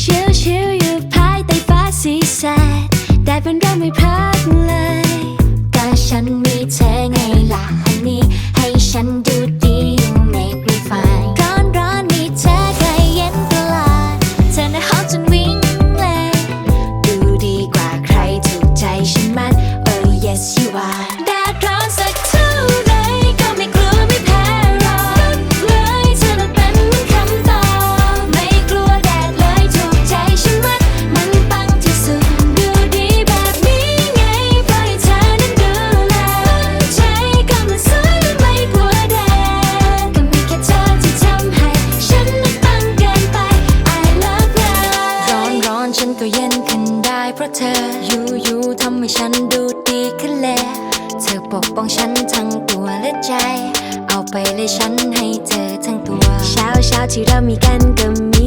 ชิวชิวอยู่ภายใต้ฟ้าสีแสดได้เป็นเราไม่พักเลยก็ฉันมีเธอไงล่ะฮันนี่ให้ฉันดู ฉันก็เย็นขึ้นได้เพราะเธออยู่อยู่ๆทำให้ฉันดูดีขึ้นเลยเธอปกป้องฉันทั้งตัวและใจ เอาไปเลยฉันให้เธอทั้งตัว เช้าเช้าที่เรามีกันก็มี